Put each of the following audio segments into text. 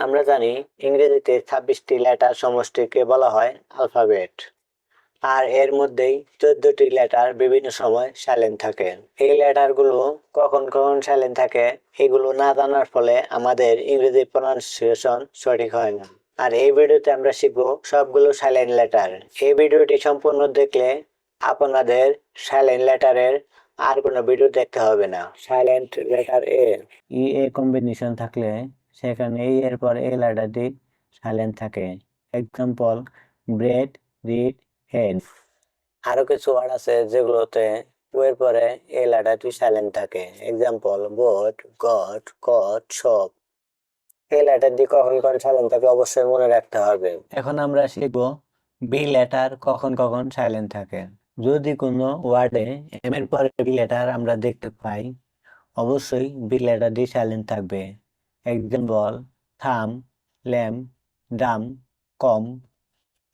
আমরা জানি ইংরেজিতে ছাব্বিশটি লেটার সমষ্টিকে বলা হয় অ্যালফাবেট আর এর মধ্যেই চোদ্দটি লেটার বিভিন্ন সময় সাইলেন্ট থাকে। এই লেটারগুলো কখন কখন সাইলেন্ট থাকে, এগুলো না জানার ফলে আমাদের ইংরেজি প্রনাউন্সিয়েশন সঠিক হয় না। আর এই ভিডিওতে আমরা শিখব সবগুলো সাইলেন্ট লেটার। এই ভিডিওটি সম্পূর্ণ দেখলে আপনাদের সাইলেন্ট লেটারের আর কোনো ভিডিও দেখতে হবে না। Silent letter A E A combination থাকলে সেখানে এই এর পর এই লেটারটি সাইলেন্ট থাকে। এক্সাম্পল ব্রেড রিড হেড আরও কিছু ওয়ার্ড আছে যেগুলোতে এর পরে এই লেটারটি সাইলেন্ট থাকে। এক্সাম্পল বোট গট কট সব এই লেটারটি কখন কখন সাইলেন্ট থাকে অবশ্যই মনে রাখতে হবে। এখন আমরা শিখব বি লেটার কখন কখন সাইলেন্ট থাকে। যদি কোনো ওয়ার্ডে এম এর পরে বি লেটার আমরা দেখতে পাই, অবশ্যই বি লেটারটি সাইলেন্ট থাকবে। Example thumb lamb dumb, comb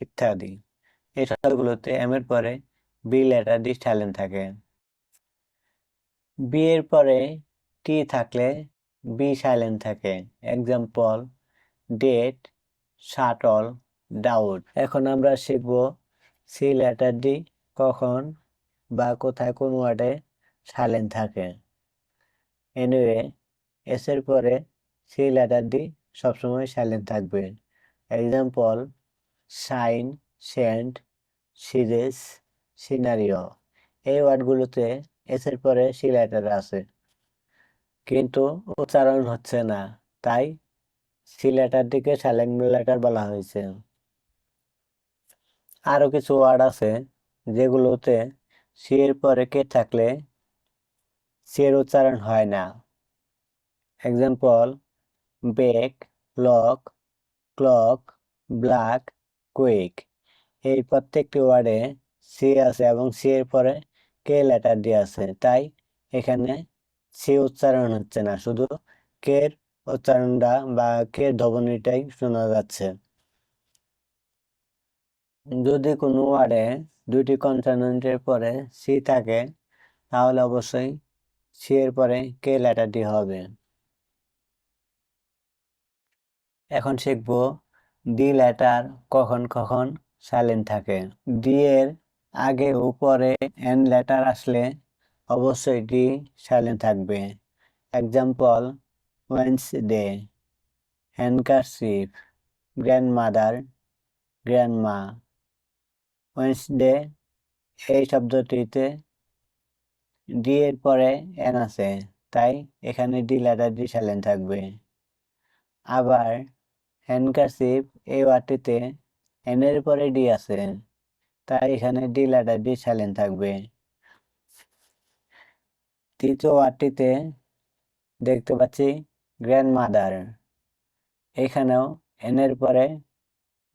ইত্যাদি। এই শব্দগুলোতে এম এর পরে বি লেটার লেটারটি সাইলেন্ট থাকে। বি এর পরে টি থাকলে বি সাইলেন্ট থাকে। এক্সাম্পল ডেট শাটল ডাউট এখন আমরা শিখব সি লেটারটি কখন বা কোথায় কোন ওয়ার্ডে সাইলেন্ট থাকে। এনিওয়ে এস এর পরে সি লেটারটি সবসময় সাইলেন্ট থাকবে। Example sign scent series scenario এই ওয়ার্ডগুলোতে এস এর পরে সি লেটার আছে। কিন্তু উচ্চারণ হচ্ছে না, তাই সি লেটারটিকে সাইলেন্ট লেটার বলা হয়েছে। আরও কিছু ওয়ার্ড আছে যেগুলোতে সি এর পরে কে থাকলে সি এর উচ্চারণ হয় না। Example bake lock clock black quick এই প্রত্যেকটি ওয়ার্ডে সি আছে এবং সি এর পরে কে লেটার দিয়ে আছে। তাই এখানে সি উচ্চারণ হচ্ছে না, শুধু কের উচ্চারণটা বা কের ধ্বনিটাই শোনা যাচ্ছে। যদি কোনো ওয়ার্ডে দুইটি কনসোনেন্টের পরে সি থাকে, তাহলে অবশ্যই সি এর পরে কে লেটারটি হবে। এখন শিখব ডি লেটার কখন কখন সাইলেন্ট থাকে। ডি এর আগে উপরে এন লেটার আসলে অবশ্যই ডি সাইলেন্ট থাকবে। Example Wednes Wednesday handkerchief grandmother grandma Wednesday এই শব্দটিতে ডি এর পরে এন আছে, তাই এখানে ডি লেটারটি সাইলেন্ট থাকবে। আবার হ্যান্ডকারশিপ এই ওয়ার্ডটিতে এন এর পরে ডি আছে। তাই এখানে ডি লেটারটি সাইলেন্ট থাকবে। তৃতীয় ওয়ার্ডটিতে দেখতে পাচ্ছি গ্র্যান্ড মাদার এখানেও এন এর পরে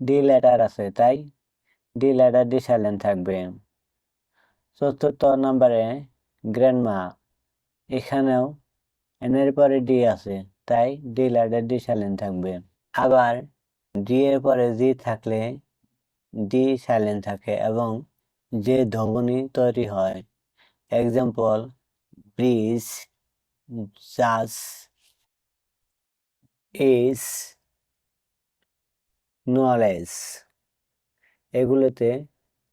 ডি লেটার আছে, তাই ডি লেটারটি সাইলেন্ট থাকবে। চতুর্থ নম্বরে গ্র্যান্ডমা এখানেও এন এর পরে ডি আছে, তাই ডি লেটারটি সাইলেন্ট থাকবে। আবার ডি এর পরে জি থাকলে ডি সাইলেন্ট থাকে এবং যে ধ্বনি তৈরি হয়। এক্সাম্পল ব্রিজ জাজ ইজ নলেজ এগুলোতে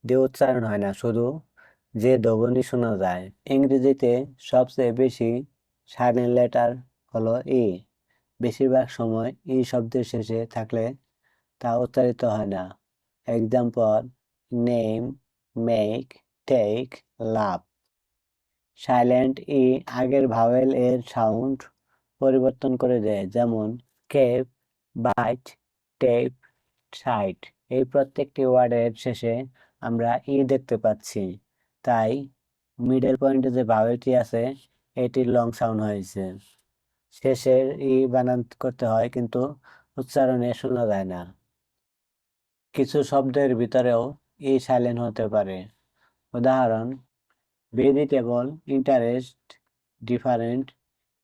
যে উচ্চারণ হয় না, শুধু যে ধ্বনি শোনা যায়। ইংরেজিতে সবচেয়ে বেশি সাইলেন্ট লেটার হলো ই বেশিরভাগ সময় ই শব্দের শেষে থাকলে তা উচ্চারিত হয় না। Example name make take love silent E আগের ভাওয়েল এর সাউন্ড পরিবর্তন করে দেয়, যেমন কেপ বাইট টেপ সাইট এই প্রত্যেকটি ওয়ার্ডের শেষে আমরা ই দেখতে পাচ্ছি। তাই মিডল পয়েন্টে যে ভাওয়েলটি আছে এটি লং সাউন্ড হয়েছে। শেষের ই বানান করতে হয়, কিন্তু উচ্চারণে শোনা যায় না। কিছু শব্দের ভিতরেও ই সাইলেন্ট হতে পারে। উদাহরণ ভেজিটেবল ইন্টারেস্ট ডিফারেন্ট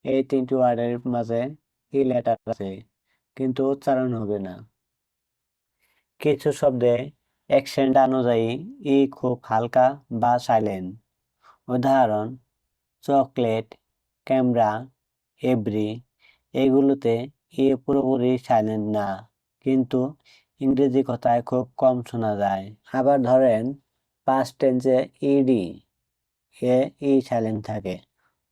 এই তিনটি ওয়ার্ডের মাঝে ই লেটার আছে, কিন্তু উচ্চারণ হবে না। কিছু শব্দে অ্যাকসেন্ট অনুযায়ী ই খুব হালকা বা সাইলেন্ট উদাহরণ চকলেট ক্যামেরা এভরি এগুলোতে এ পুরোপুরি সাইলেন্ট না। কিন্তু ইংরেজি কথায় খুব কম শোনা যায়। আবার ধরেন পাস্ট টেন্সে ইডি এ ই সাইলেন্ট থাকে।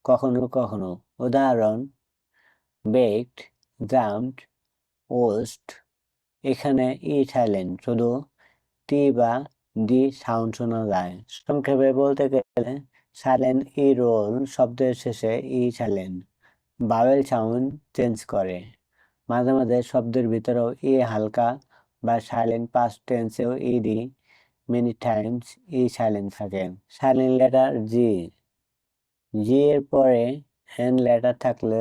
কখনো কখনো। উদাহরণ বেকড জাম্পড ওস্ট এখানে ই সাইলেন্ট শুধু টি বা ডি সাউন্ড শোনা যায়। সংক্ষেপে বলতে গেলে সাইলেন্ট ই রোল শব্দের শেষে E silent vowel sound change করে। মাঝে মাঝে শব্দের ভিতরেও ই হালকা বা silent past টেন্সেও ED many times E silent থাকে। সাইলেন্ট লেটার জি জি এর পরে এন লেটার থাকলে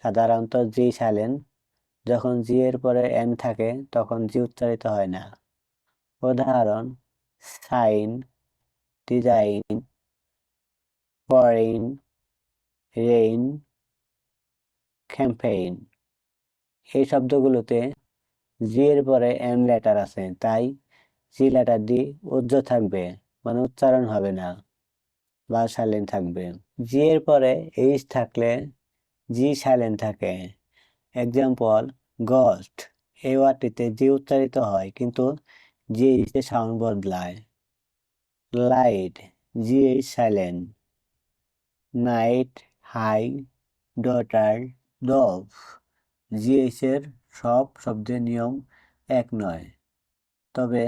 সাধারণত জি সাইলেন্ট যখন জি এর পরে এন থাকে, তখন জি উচ্চারিত হয় না। উদাহরণ sign design foreign rain campaign এই শব্দগুলোতে জি এর পরে এম লেটার আছে, তাই জি লেটার দি উজ্জ থাকবে মানে উচ্চারণ হবে না বা সাইলেন্ট থাকবে। জি এর পরে এইচ থাকলে জি সাইলেন্ট থাকে। এক্সাম্পল গস্ট এই ওয়ার্ডটিতে জি উচ্চারিত হয়, কিন্তু জি এইচে সাউন্ড বদলায়। Light G H silent night high daughter dough এর সব শব্দের নিয়ম এক নয়। তবে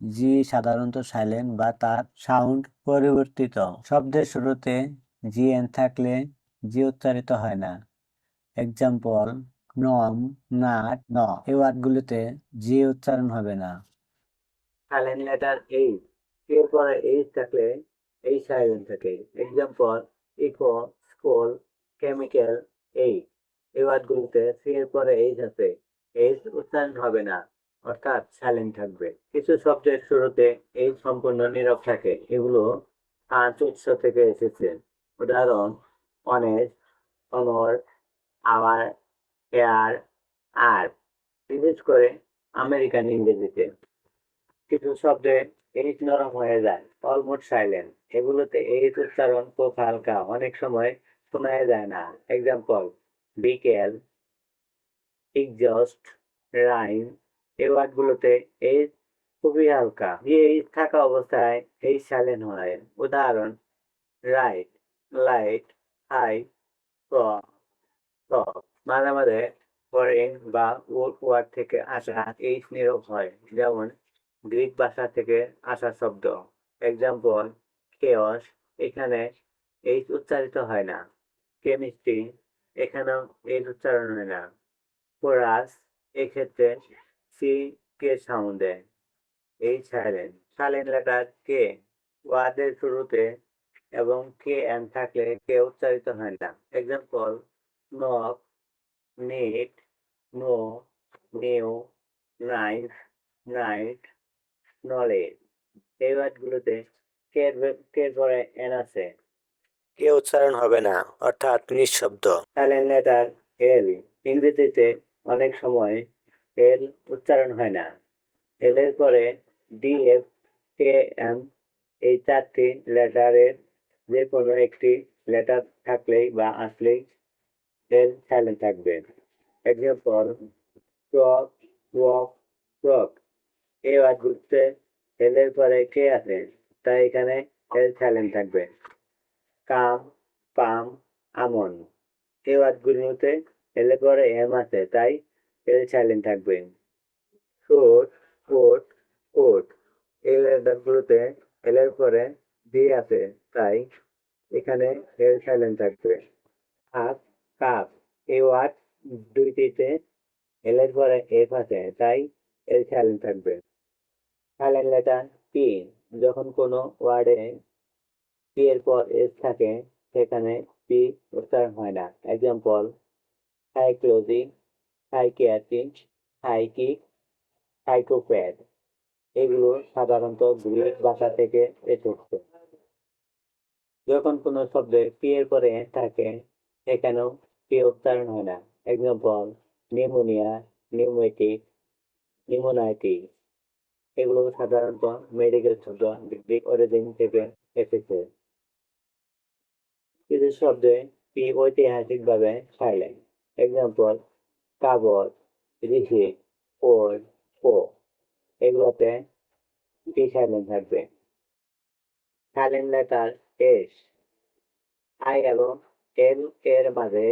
জি সাধারণত সাইলেন্ট বা তার সাউন্ড পরিবর্তিত। শব্দের শুরুতে জি এন থাকলে জি উচ্চারিত হয় না। এক্সাম্পল নম নাট ন এই ওয়ার্ডগুলিতে জি উচ্চারণ হবে না। সাইলেন্ট লেটার এইচ এর পরে এইচ থাকলে এই সাইলেন্ট থাকে। এক্সাম্পল ইকো স্কুল কেমিক্যাল এই এই ওয়ার্ডগুলোতে সি এর পরে এইচ আছে এইচ উচ্চারণ হবে না, অর্থাৎ সাইলেন্ট থাকবে। কিছু শব্দের শুরুতে এই সম্পূর্ণ নীরব থাকে, এগুলো পাঁচ উৎস থেকে এসেছে। উদাহরণ অনেস্ট অনর আওয়ার এয়ার, আর, বিশেষ করে আমেরিকান ইংরেজিতে। কিছু শব্দে এইচ নরম হয়ে যায় অলমোস্ট সাইলেন্ট এগুলোতে এইচ উচ্চারণ খুব হালকা, অনেক সময় শোনা যায় না। এক্সাম্পল বিকেল এক্সস্ট রাইম এই ওয়ার্ডগুলোতে এইচ খুবই হালকা। যে এইচ থাকা অবস্থায় এই সাইলেন্ট হয়। উদাহরণ রাইট লাইট হাই মাঝে মাঝে ফরেন বা ওল্ড ওয়ার্ড থেকে আসা এইচ নীরব হয়। যেমন, গ্রিক ভাষা থেকে আসা শব্দ। এক্সাম্পল কেয়স এখানে এইচ উচ্চারিত হয় না। কেমিস্ট্রি এখানেও এইচ উচ্চারণ হয় না কোরাস এক্ষেত্রে সি কে সাউন্ড দেয়। এই সাইলেন্ট সাইলেন্ট লেটার কে ওয়ার্ডের শুরুতে এবং কে এন থাকলে কে উচ্চারিত হয় না। Example knock knit know knew knife knight knowledge এই ওয়ার্ডগুলোতে কে কে পরে এন আছে। কে উচ্চারণ হবে না, অর্থাৎ নিঃশব্দ। লেটার এল, ইংরেজিতে অনেক সময় এল উচ্চারণ হয় না। এল এর পরে ডি এফ কে এম, এই চারটি লেটারের যে কোনো একটি লেটার থাকলেই বা আসলেই এল সাইলেন্ট থাকবে। এক্সাম্পল ট্রক ওয়াক ট্রক এই ওয়ার্ডগুলোতে এল এর পরে কে আছে? তাই এখানে এল সাইলেন্ট থাকবে। কাম, পাম, আমন। এই ওয়ার্ডগুলোতে এল পরে এম আছে, তাই এল সাইলেন্ট থাকবে। কোট কোট কোট এই লেটারগুলোতে এল এর পরে ডি আছে, তাই এখানে এল সাইলেন্ট থাকবে। Calf calf. এই ওয়ার্ড দুইটিতে এল এর পরে এফ আছে, তাই এল সাইলেন্ট থাকবে। সাইলেন্ট লেটার পি, যখন কোনো ওয়ার্ডে পি এর পর এস থাকে, সেখানে পি উচ্চারণ হয় না। Example psychology psychiatric psychic psychopath এগুলো সাধারণত গ্রিক ভাষা থেকে এসেছে যখন কোনো শব্দে পি এর পরে এন থাকে, সেখানেও পি উচ্চারণ হয় না। এক্সাম্পল নিউমোনিয়া নিউমেটিক নিউমোনাইটিস এগুলো সাধারণত মেডিকেল শব্দ গ্রিক অরিজিন থেকে এসেছে। কিছু শব্দে পি ঐতিহাসিকভাবে সাইলেন্ট এক্সাম্পল কাগজ রিসিট ওর, ও, এগুলোতে টি সাইলেন্ট থাকবে। Silent letter S. আই এবং এল এর মাঝে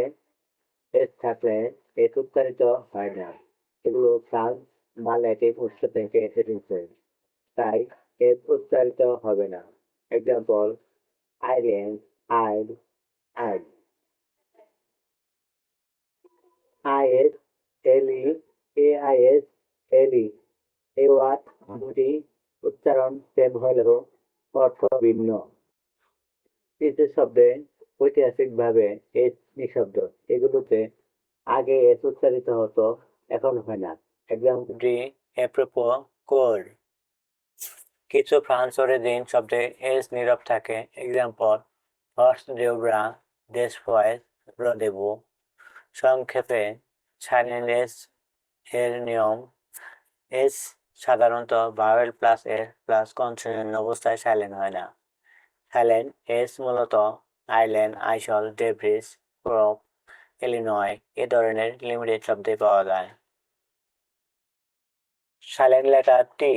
এস থাকলে এস উচ্চারিত হয় না। এগুলো ফ্রান্স বা ল্যাটিন উৎস থেকে এসেছে। তাই এস উচ্চারিত হবে না। এক্সাম্পল আইল্যান্ড আইড I'd I S, L E A I S L E এই ওয়ার্ড দুটি উচ্চারণ সেম হলেও অর্থ ভিন্ন। কিছু শব্দে ঐতিহাসিকভাবে এস নিঃশব্দ এগুলোতে আগে এস উচ্চারিত হতো, এখন হয় না। এক্সাম্পল ডি এপ্রোপো কোর কিছু ফ্রান্স অরিজিন শব্দে এস নীরব থাকে। এক্সাম্পল হর্স দেওব্রা দেশ ফয়েস রদেবু সংক্ষেপে সাইলেন্স এর নিয়ম এস সাধারণত vowel plus S plus consonant অবস্থায় সাইলেন্ট হয় না। সাইলেন্ট এস মূলত island isle debris corps Illinois এ ধরনের লিমিটেড শব্দে পাওয়া যায়। সাইলেন্ট লেটার টি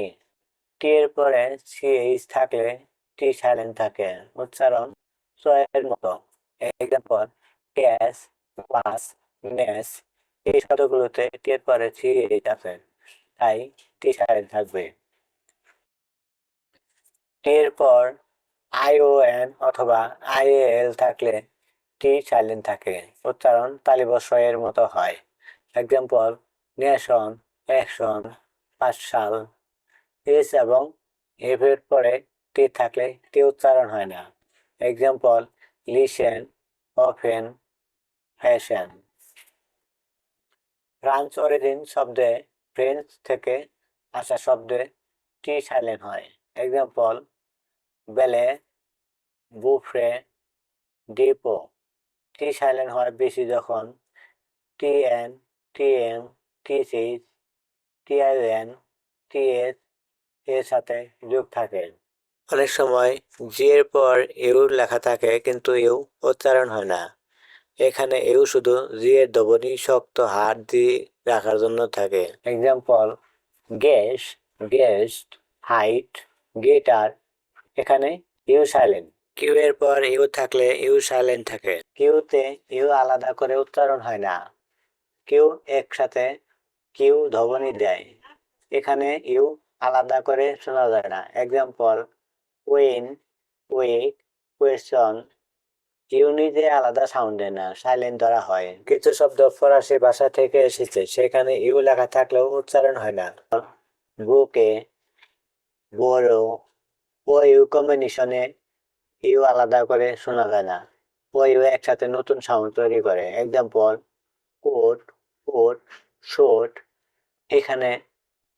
টি এর পরে সিএইচ থাকলে টি সাইলেন্ট থাকে। উচ্চারণ সয়ের মতো। এক্সাম্পল গ্যাস বাস নেস এই শব্দগুলোতে টি এর পরে সিএইচ আছে, তাই টি সাইলেন্ট থাকবে। টি এর পর আইওএন অথবা আইএল থাকলে টি সাইলেন্ট থাকে, উচ্চারণ তালিবস্ব এর মতো হয়। এক্সাম্পল নেশন, অ্যাকশন পাঁচশাল এস এবং এফ এর পরে টি থাকলে টি উচ্চারণ হয় না। Example listen, often fashion France origin শব্দে ফ্রেঞ্চ থেকে আসা শব্দে টি সাইলেন্ট হয়। এক্সাম্পল বেলে, বুফ্রে, ডিপো। টি সাইলেন্ট হয় বেশি যখন T N T M T six T I N T S এর সাথে যোগ থাকে। অনেক সময় জি এর পর ইউ লেখা থাকে কিন্তু ইউ উচ্চারণ হয় না। এখানে ইউ শুধু জি এর দবনি শক্ত হাত দিয়ে রাখার জন্য থাকে। Example gas guest height guitar এখানে ইউ সাইলেন্ট কিউ এর পর ইউ থাকলে ইউ সাইলেন্ট থাকে। কিউতে ইউ আলাদা করে উচ্চারণ হয় না। কিউ একসাথে কিউ ধবনি দেয়। এখানে ইউ আলাদা করে শোনা যায় না। এক্সাম্পল উইন উইক কোয়েশন ইউনিজে আলাদা সাউন্ড না সাইলেন্ট ধরা হয়। কিছু শব্দ ফরাসি ভাষা থেকে এসেছে, সেখানে ইউ লেখা থাকলেও উচ্চারণ হয় না। বুকে, বড় ও ইউ কম্বিনেশনে ইউ আলাদা করে শোনা যায় না। ও ইউ একসাথে নতুন সাউন্ড তৈরি করে। এক্সাম্পল কোট কোট শোট এখানে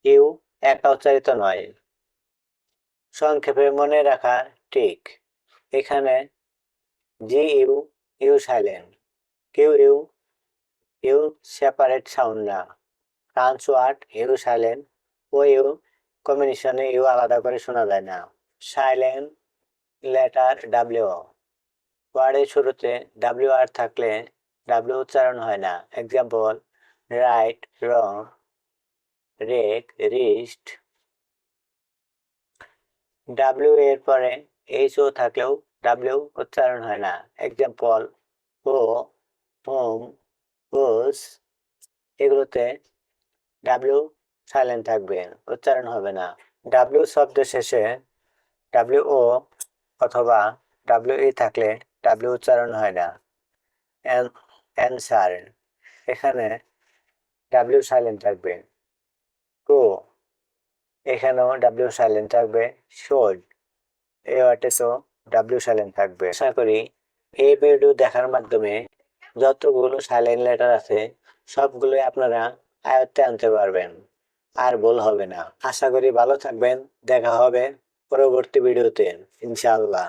ইউ একা উচ্চারিত নয়। সংক্ষেপে মনে রাখা ঠিক। এখানে G U U silent Q U U separate sound না। France word U silent O U কম্বিনেশনে ইউ আলাদা করে শোনা যায় না। সাইলেন্ট লেটার ডাব্লিউ ওয়ার্ডের শুরুতে ডাব্লিউ আর থাকলে ডাব্লিউ উচ্চারণ হয় না। Example write wrong wreck wrist W এর পরে এইচ ও থাকলেও ডাব্লিউ উচ্চারণ হয় না। এক্সাম্পল ও হোম হোস এগুলোতে ডাব্লিউ সাইলেন্ট থাকবে, উচ্চারণ হবে না। ডাব্লিউ শব্দ শেষে ডাব্লিউ ও অথবা ডাব্লিউ ই থাকলে ডাব্লিউ উচ্চারণ হয় না। অ্যান্সার এখানে ডাব্লিউ সাইলেন্ট থাকবে। গো এখানেও ডাব্লিউ সাইলেন্ট থাকবে শোড এ ওয়ার্টেসও ডাব্লিউ সাইলেন্ট থাকবে। আশা করি এই ভিডিও দেখার মাধ্যমে যতগুলো সাইলেন্ট লেটার আছে, সবগুলোই আপনারা আয়ত্তে আনতে পারবেন, আর ভুল হবে না। আশা করি ভালো থাকবেন, দেখা হবে পরবর্তী ভিডিওতে ইনশাআল্লাহ।